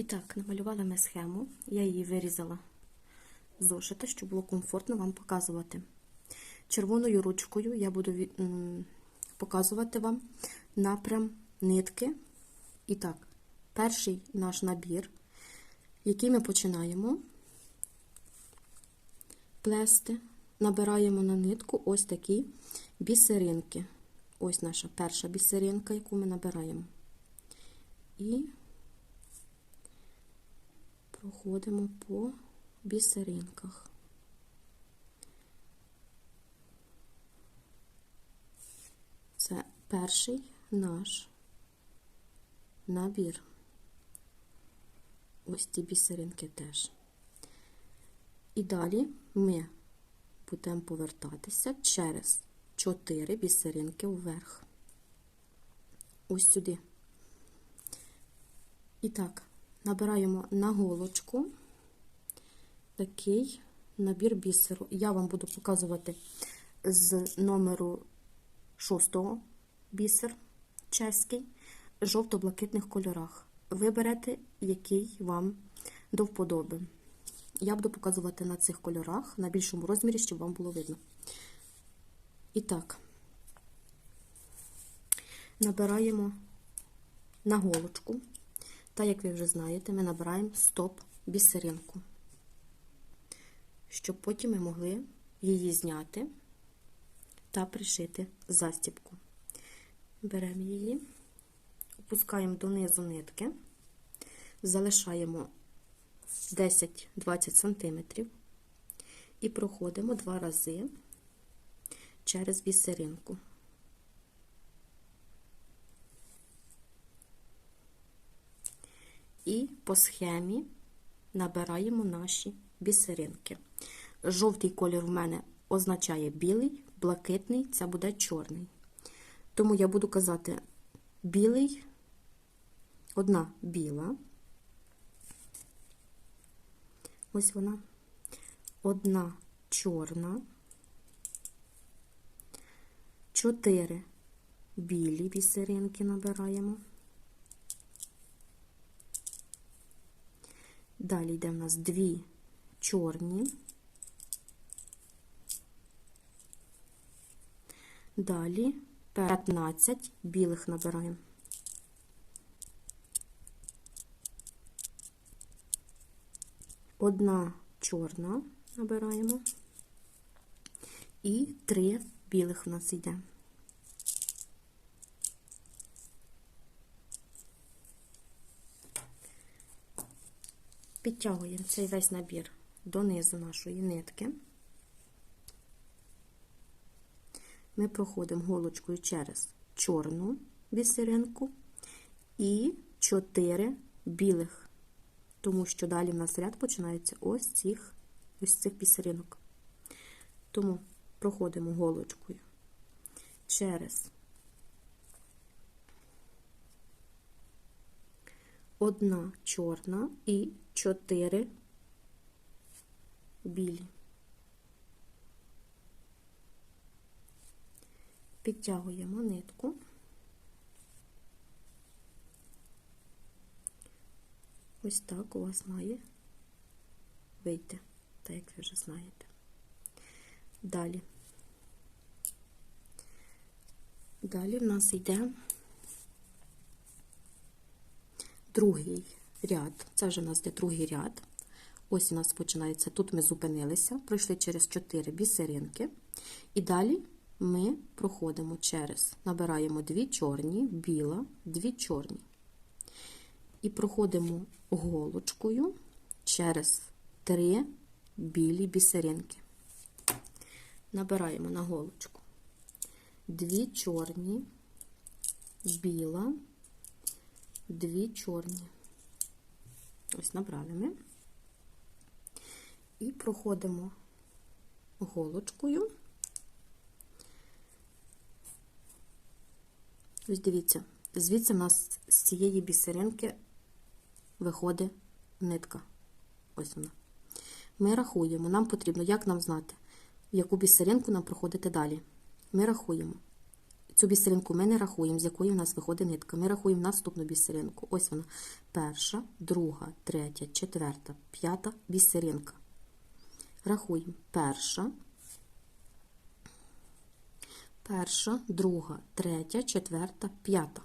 І так, намалювала ми схему. Я її вирізала з зошита, щоб було комфортно вам показувати. Червоною ручкою я буду показувати вам напрям нитки. І так, перший наш набір, який ми починаємо плести, набираємо на нитку ось такі бісеринки. Ось наша перша бісеринка, яку ми набираємо. І проходимо по бісеринках. Це перший наш набір. Ось ці бісеринки теж. І далі ми будемо повертатися через 4 бісеринки вверх. Ось сюди. І так, набираємо на голочку такий набір бісеру. Я вам буду показувати з номеру 6 бісер чеський, жовто-блакитних кольорах. Виберете, який вам до вподоби. Я буду показувати на цих кольорах на більшому розмірі, щоб вам було видно. І так, набираємо на голочку. Та, як ви вже знаєте, ми набираємо стоп бісеринку, щоб потім ми могли її зняти та пришити застібку. Беремо її, опускаємо донизу нитки, залишаємо 10-20 см і проходимо два рази через бісеринку. І по схемі набираємо наші бісеринки. Жовтий колір в мене означає білий, блакитний це буде чорний. Тому я буду казати білий, одна біла. Ось вона. Одна чорна, чотири білі бісеринки набираємо. Далі йде в нас дві чорні. Далі 15 білих набираємо. Одна чорна набираємо. І три білих в нас йде. Підтягуємо цей весь набір донизу нашої нитки. Ми проходимо голочкою через чорну бісеринку і 4 білих, тому що далі в нас ряд починається ось цих, ось цих бісеринок. Тому проходимо голочкою через одна чорна і 4 білі. Підтягуємо нитку. Ось так у вас має вийти, так як ви вже знаєте. Далі. Далі в нас йде другий ряд. Це вже в нас йде другий ряд. Ось у нас починається. Тут ми зупинилися, пройшли через 4 бісеринки. І далі ми проходимо через, набираємо дві чорні, біла, дві чорні. І проходимо голочкою через три білі бісеринки. Набираємо на голочку дві чорні, біла, дві чорні. Ось набрали ми. І проходимо голочкою. Ось дивіться, звідси в нас з цієї бісеринки виходить нитка. Ось вона. Ми рахуємо, нам потрібно, як нам знати, в яку бісеринку нам проходити далі. Ми рахуємо. Цю бісеринку ми не рахуємо, з якої в нас виходить нитка. Ми рахуємо наступну бісеринку. Ось вона. Перша, друга, третя, четверта, п'ята бісеринка. Рахуємо. Перша, перша, друга, третя, четверта, п'ята.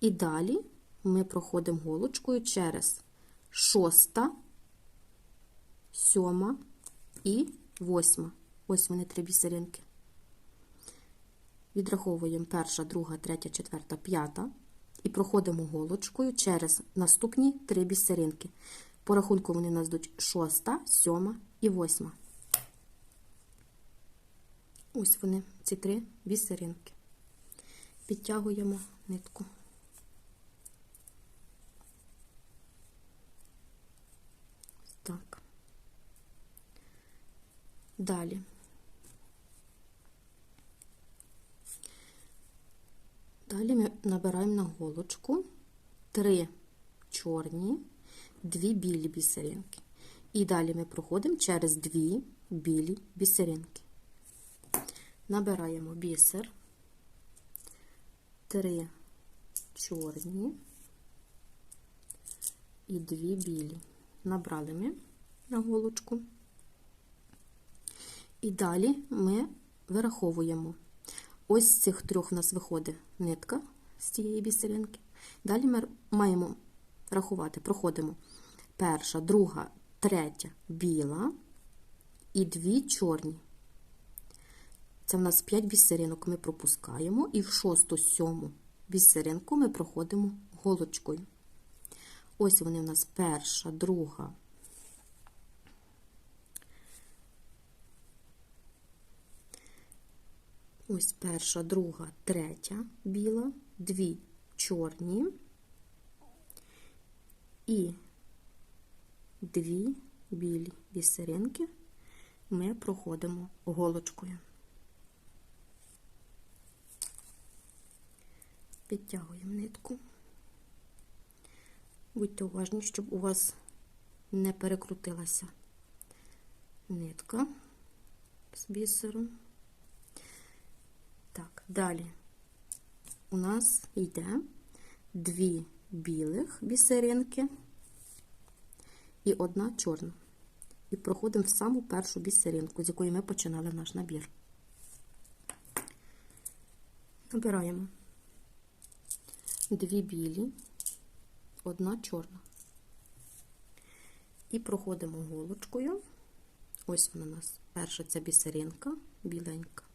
І далі ми проходимо голочкою через шоста, сьома і восьма. Ось вони три бісеринки. Відраховуємо перша, друга, третя, четверта, п'ята. І проходимо голочкою через наступні три бісеринки. По рахунку вони у нас йдуть шоста, сьома і восьма. Ось вони, ці три бісеринки. Підтягуємо нитку. Так. Далі. Далі ми набираємо на голочку три чорні, дві білі бісеринки. І далі ми проходимо через дві білі бісеринки. Набираємо бісер, три чорні і дві білі. Набрали ми на голочку. І далі ми вираховуємо. Ось з цих трьох у нас виходить нитка з цієї бісеринки. Далі ми маємо рахувати, проходимо перша, друга, третя біла і дві чорні. Це в нас 5 бісеринок ми пропускаємо, і в шосту, сьому бісеринку ми проходимо голочкою. Ось вони у нас перша, друга. Ось перша, друга, третя біла, дві чорні і дві білі бісеринки ми проходимо голочкою. Підтягуємо нитку. Будьте уважні, щоб у вас не перекрутилася нитка з бісером. Так, далі у нас йде дві білих бісеринки і одна чорна. І проходимо в саму першу бісеринку, з якої ми починали наш набір. Набираємо дві білі, одна чорна. І проходимо голочкою. Ось вона у нас перша ця бісеринка біленька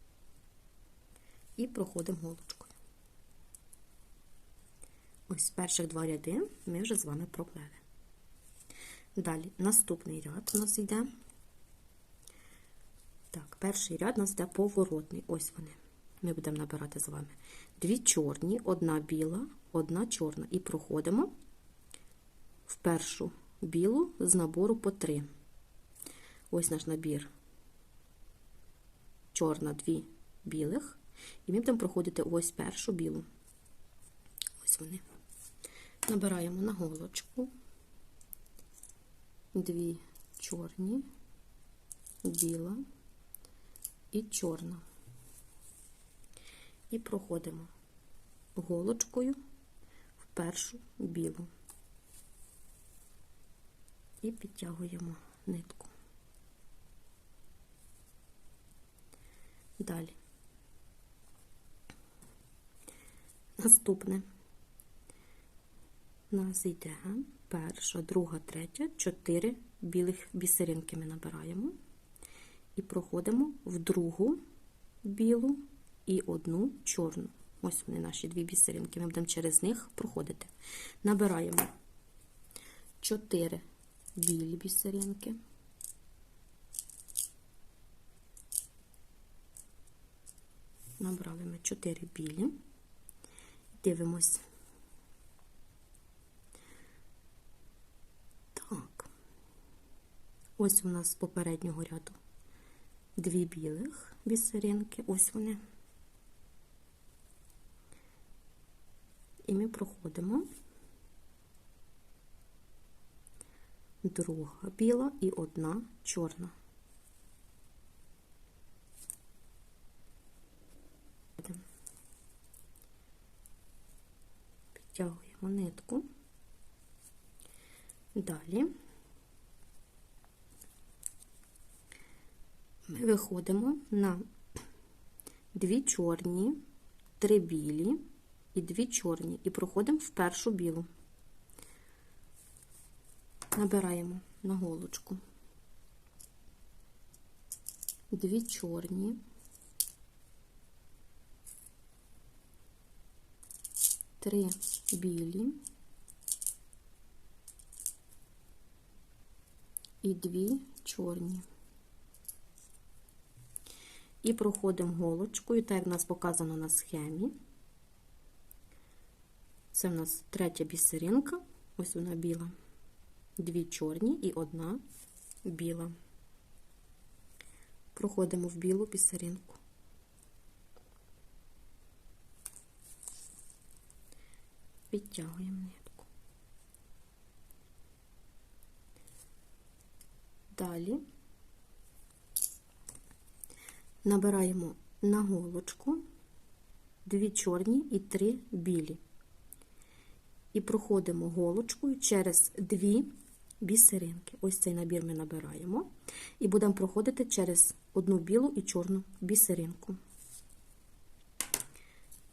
і проходимо голочкою. Ось перших два ряди ми вже з вами проплели. Далі наступний ряд у нас йде. Так, перший ряд у нас йде поворотний. Ось вони. Ми будемо набирати з вами дві чорні, одна біла, одна чорна. І проходимо в першу білу з набору по три. Ось наш набір. Чорна, дві білих. І ми будемо проходити ось першу білу. Ось вони. Набираємо на голочку дві чорні, біла і чорна. І проходимо голочкою в першу білу. І підтягуємо нитку. Далі. Наступне у нас йде перша, друга, третя, чотири білих бісеринки ми набираємо і проходимо в другу білу і одну чорну. Ось вони наші дві бісеринки. Ми будемо через них проходити. Набираємо чотири білі бісеринки. Набрали ми чотири білі. Дивимось. Так, ось у нас з попереднього ряду дві білих бісеринки, ось вони. І ми проходимо друга біла і одна чорна. Підтягуємо нитку. Далі ми виходимо на дві чорні, три білі і дві чорні, і проходимо в першу білу. Набираємо на голочку дві чорні, три білі і дві чорні. І проходимо голочкою, так як у нас показано на схемі. Це в нас третя бісеринка, ось вона біла, дві чорні і одна біла. Проходимо в білу бісеринку. Підтягуємо нитку. Далі набираємо на голочку дві чорні і три білі. І проходимо голочкою через дві бісеринки. Ось цей набір ми набираємо і будемо проходити через одну білу і чорну бісеринку.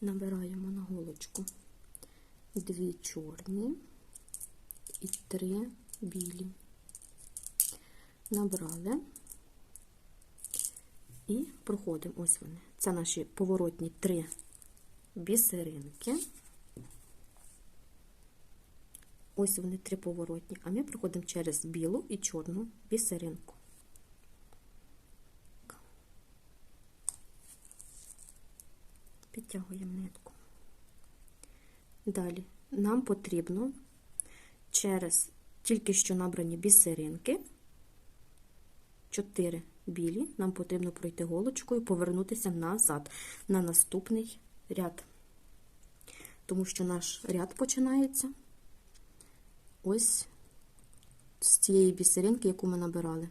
Набираємо на голочку дві чорні і три білі. Набрали і проходимо. Ось вони. Це наші поворотні три бісеринки. Ось вони три поворотні, а ми проходимо через білу і чорну бісеринку. Підтягуємо нитку. Далі нам потрібно через тільки що набрані бісеринки, 4 білі, нам потрібно пройти голочкою і повернутися назад на наступний ряд. Тому що наш ряд починається ось з цієї бісеринки, яку ми набирали.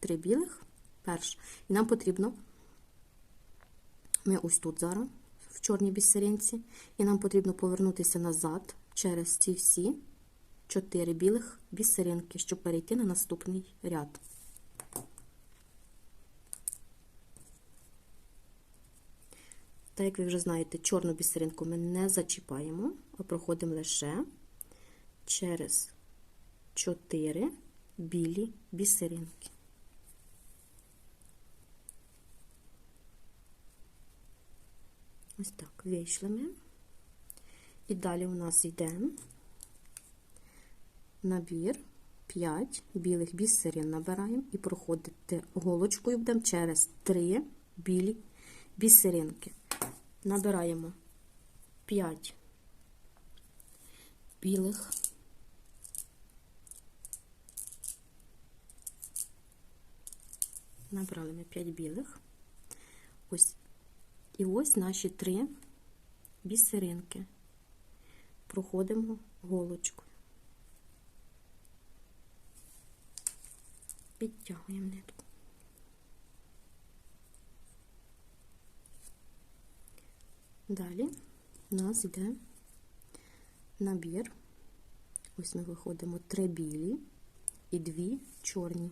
Три білих, перш. І нам потрібно, ми ось тут зараз, чорній бісеринці, і нам потрібно повернутися назад через ці всі чотири білих бісеринки, щоб перейти на наступний ряд. Так, як ви вже знаєте, чорну бісеринку ми не зачіпаємо, а проходимо лише через 4 білі бісеринки. Ось так, вийшли ми. І далі у нас йде набір 5 білих бісерин набираємо і проходити голочкою будемо через 3 білі бісеринки. Набираємо 5 білих Набрали ми 5 білих. Ось. І ось наші три бісеринки. Проходимо голочкою. Підтягуємо нитку. Далі у нас йде набір. Ось ми виходимо три білі і дві чорні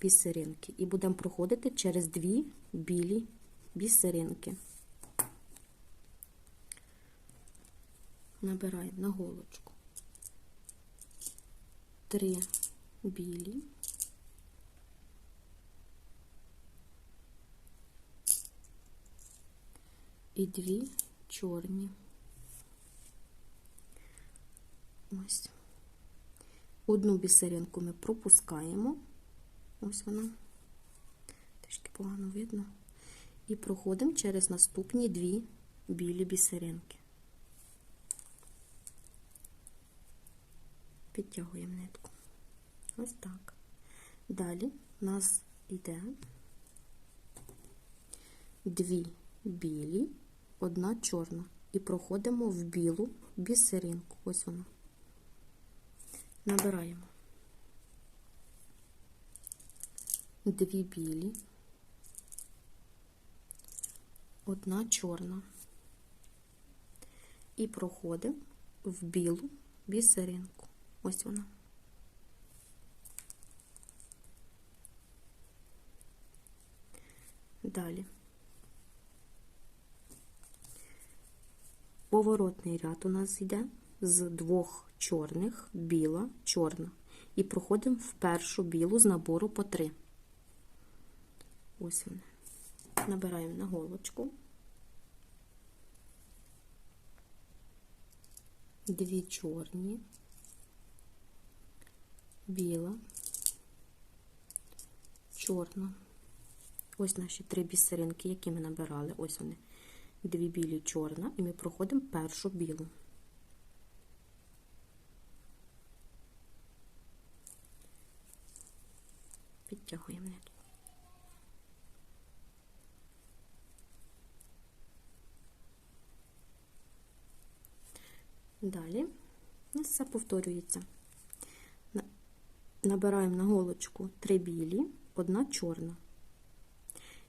бісеринки. І будемо проходити через дві білі бісеринки. Набираємо на голочку три білі. І дві чорні. Ось. Одну бісеринку ми пропускаємо. Ось вона, трішки погано видно. І проходимо через наступні дві білі бісеринки. Підтягуємо нитку. Ось так. Далі у нас йде дві білі, одна чорна. І проходимо в білу бісеринку. Ось вона. Набираємо. дві білі, одна чорна. і проходимо в білу бісеринку. Ось вона. Далі. Поворотний ряд у нас йде з двох чорних, біла, чорна. І проходимо в першу білу з набору по три. Ось Набираємо на голочку. Дві чорні, біла, чорна. Ось наші три бісеринки, які ми набирали. Ось вони. Дві білі, чорна, і ми проходимо першу білу. Підтягуємо нитку. Далі все повторюється. Набираємо на голочку три білі, одна чорна.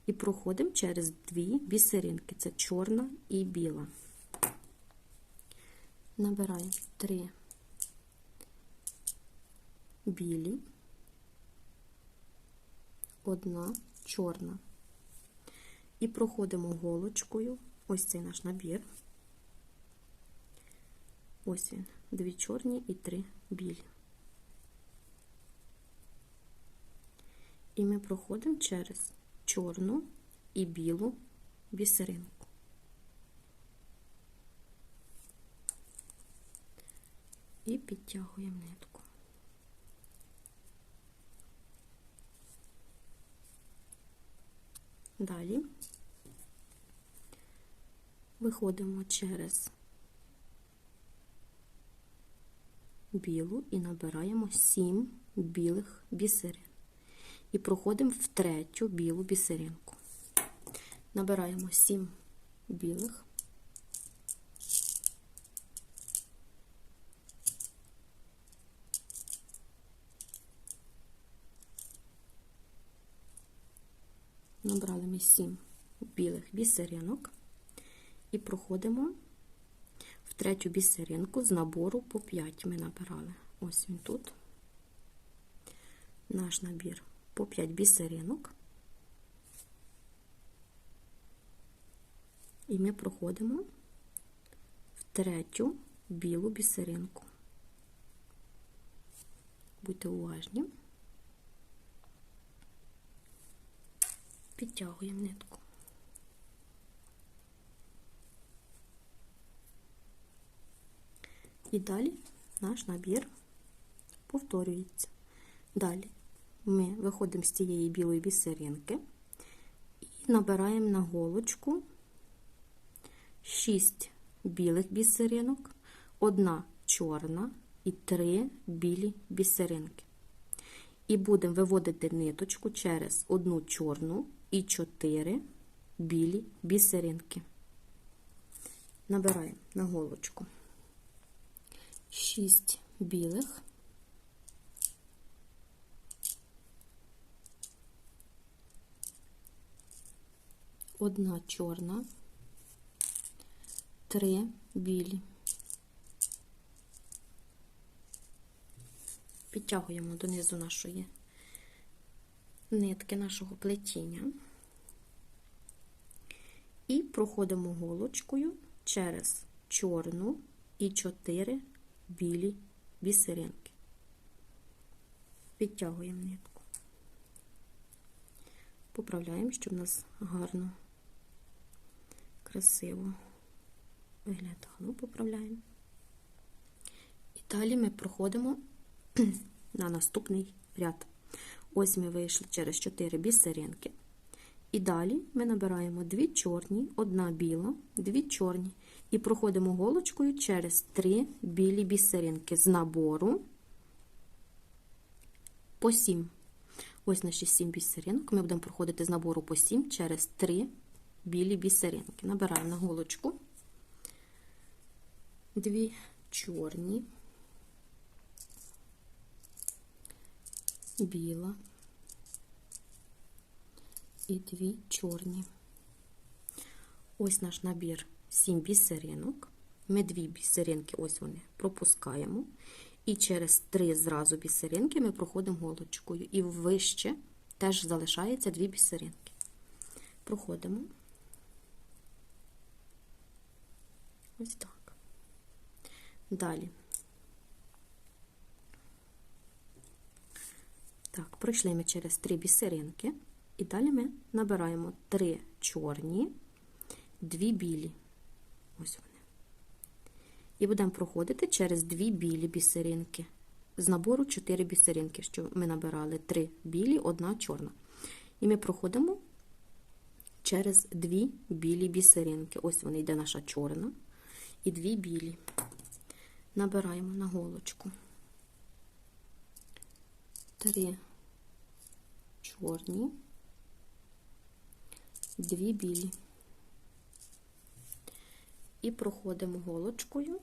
І проходимо через дві бісеринки. Це чорна і біла. Набираємо три білі, одна чорна. І проходимо голочкою, ось цей наш набір. Ось він, дві чорні і три білі. І ми проходимо через чорну і білу бісеринку. І підтягуємо нитку. Далі виходимо через білу і набираємо 7 білих бісерин. І проходимо в третю білу бісеринку. Набираємо 7 білих. Набрали ми 7 білих бісеринок і проходимо третю бісеринку з набору по 5 ми набирали. Ось він тут. Наш набір по 5 бісеринок. І ми проходимо в третю білу бісеринку. Будьте уважні. Підтягуємо нитку. І далі наш набір повторюється. Далі ми виходимо з цієї білої бісеринки і набираємо на голочку 6 білих бісеринок, одна чорна і 3 білі бісеринки. І будемо виводити ниточку через одну чорну і 4 білі бісеринки. Набираємо на голочку 6 білих. Одна чорна, три білі. Підтягуємо донизу нашої нитки нашого плетіння і проходимо голочкою через чорну і чотири білі бісеринки. Підтягуємо нитку. Поправляємо, щоб у нас гарно, красиво виглядало. Поправляємо. І далі ми проходимо на наступний ряд. Ось ми вийшли через 4 бісеринки. І далі ми набираємо дві чорні, одна біла, дві чорні. І проходимо голочкою через 3 білі бісеринки з набору по 7. Ось наші 7 бісеринок. Ми будемо проходити з набору по 7 через 3 білі бісеринки. Набираємо на голочку дві чорні. біла і дві чорні. Ось наш набір 7 бісеринок. ми дві бісеринки, ось вони, пропускаємо. І через три зразу бісеринки ми проходимо голочкою. І вище теж залишається дві бісеринки. Проходимо. Ось так. Далі. Так, пройшли ми через три бісеринки. І далі ми набираємо три чорні, дві білі. Ось вони. І будемо проходити через дві білі бісеринки. З набору 4 бісеринки, що ми набирали три білі, одна чорна. І ми проходимо через дві білі бісеринки. Ось вони йде наша чорна. І дві білі. Набираємо на голочку. Три чорні, дві білі. І проходимо голочкою.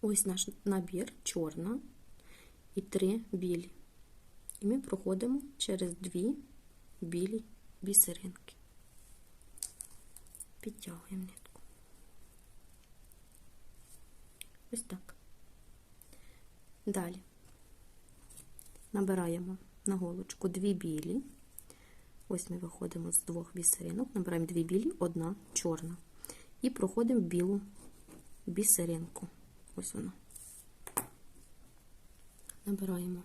Ось наш набір чорна і три білі. І ми проходимо через дві білі бісеринки. Підтягуємо нитку. Ось так. Далі набираємо на голочку дві білі. Ось ми виходимо з двох бісеринок, набираємо дві білі, одна чорна. І проходимо білу бісеринку. Ось вона. Набираємо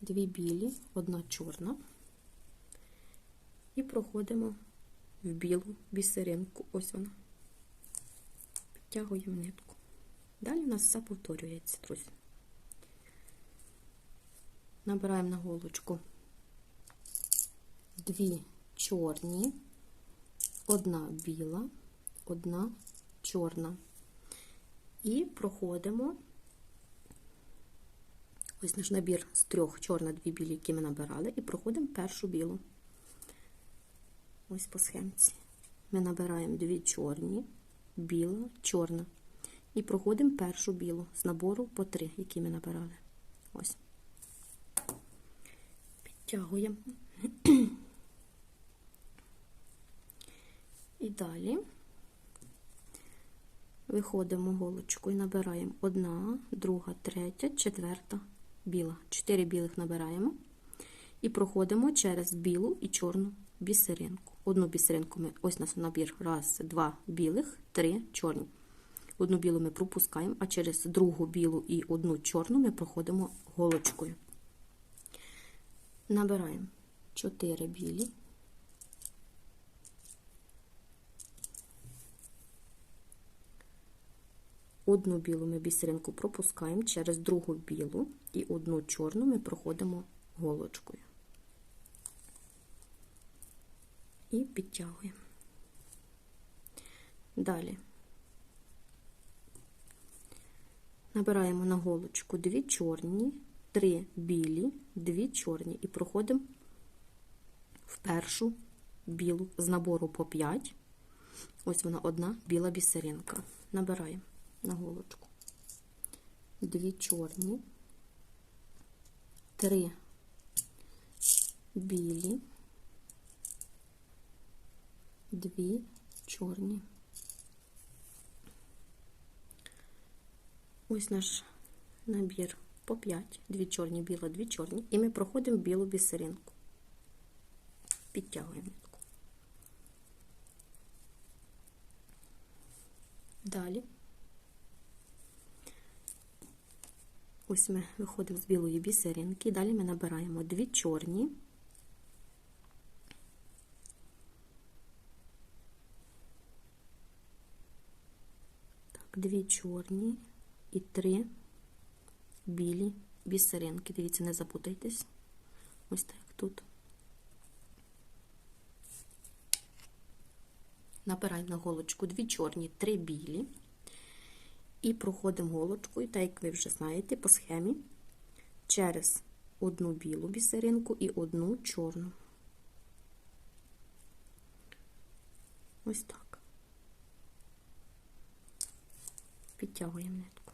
дві білі, одна чорна. І проходимо в білу бісеринку. Ось вона. Підтягуємо нитку. Далі у нас все повторюється, друзі. Набираємо на голочку дві чорні, одна біла, одна чорна. І проходимо ось наш набір з трьох чорна, дві білі, які ми набирали, і проходимо першу білу. Ось по схемці. Ми набираємо дві чорні, біла, чорна. І проходимо першу білу з набору по три, які ми набирали. Ось. Підтягуємо. І далі виходимо голочку і набираємо одна, друга, третя, четверта, біла. Чотири білих набираємо і проходимо через білу і чорну бісеринку. Одну бісеринку ми, ось у нас набір, раз, два білих, три чорні. Одну білу ми пропускаємо, а через другу білу і одну чорну ми проходимо голочкою. Набираємо 4 білі. Одну білу ми бісеринку пропускаємо через другу білу і одну чорну ми проходимо голочкою. І підтягуємо. Далі набираємо на голочку дві чорні, три білі, дві чорні і проходимо в першу білу з набору по 5. Ось вона одна біла бісеринка. Набираємо на голочку. Дві чорні, три білі, дві чорні. Ось наш набір по 5, дві чорні, біла, дві чорні, і ми проходимо білу бісеринку. Підтягуємо нитку. Далі. Ось ми виходимо з білої бісеринки, далі ми набираємо дві чорні. Так, дві чорні і три білі бісеринки. Дивіться, не запутайтесь. Ось так тут. Набираємо на голочку дві чорні, три білі. І проходимо голочкою, так як ви вже знаєте, по схемі через одну білу бісеринку і одну чорну. Ось так. Підтягуємо нитку.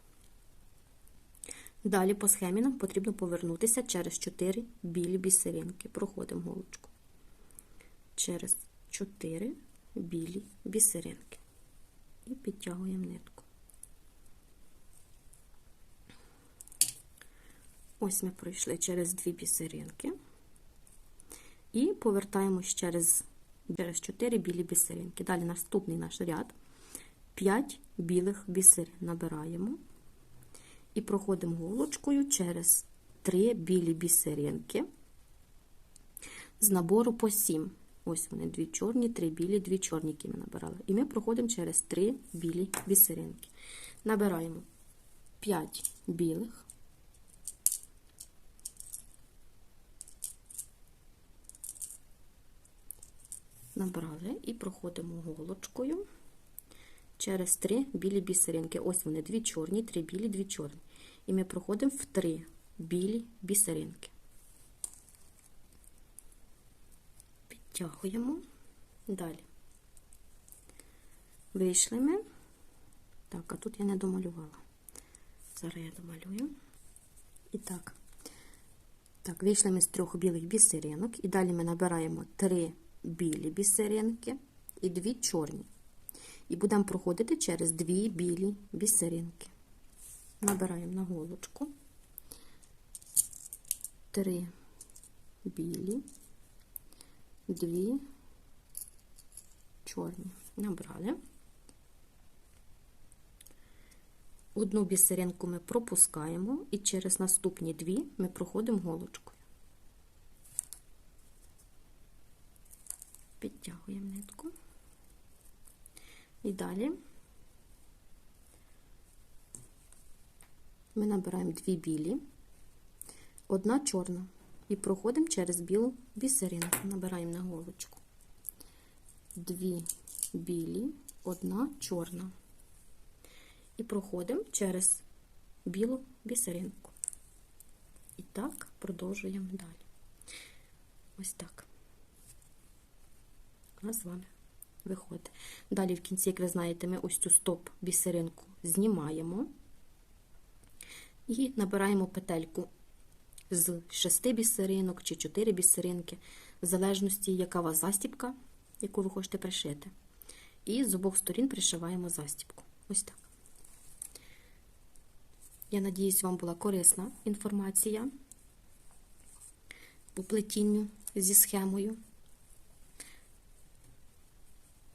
Далі по схемі нам потрібно повернутися через 4 білі бісеринки. Проходимо голочку. Через 4 білі бісеринки. І підтягуємо нитку. Ось ми пройшли через дві бісеринки. І повертаємось через, через 4 білі бісеринки. Далі наступний наш ряд. 5 білих бісерин набираємо. І проходимо голочкою через 3 білі бісеринки з набору по 7. Ось вони, дві чорні, три білі, дві чорні, які ми набирали. І ми проходимо через 3 білі бісеринки. Набираємо 5 білих. Набрали і проходимо голочкою через 3 білі бісеринки. Ось вони, дві чорні, три білі, дві чорні. І ми проходимо в 3 білі бісеринки. Підтягуємо. Далі. Вийшли ми. Так, а тут я не домалювала. Зараз я домалюю. І так. Так, вийшли ми з трьох білих бісеринок. І далі ми набираємо три білі бісеринки і дві чорні. І будемо проходити через дві білі бісеринки. Набираємо на голочку три білі, дві чорні. Набрали. Одну бісеринку ми пропускаємо, і через наступні дві ми проходимо голочкою. Підтягуємо нитку. І далі ми набираємо дві білі, одна чорна, і проходимо через білу бісеринку. Набираємо на голочку. Дві білі, одна чорна. І проходимо через білу бісеринку. І так продовжуємо далі. Ось так. Нас з вами виходить. Далі в кінці, як ви знаєте, ми ось цю стоп бісеринку знімаємо і набираємо петельку з 6 бісеринок чи 4 бісеринки, в залежності, яка у вас застібка, яку ви хочете пришити. І з обох сторін пришиваємо застібку. Ось так. Я надіюсь, вам була корисна інформація по плетінню зі схемою.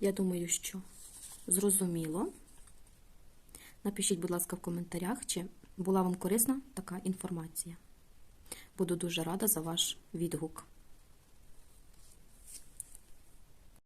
Я думаю, що зрозуміло. Напишіть, будь ласка, в коментарях, чи була вам корисна така інформація. Буду дуже рада за ваш відгук.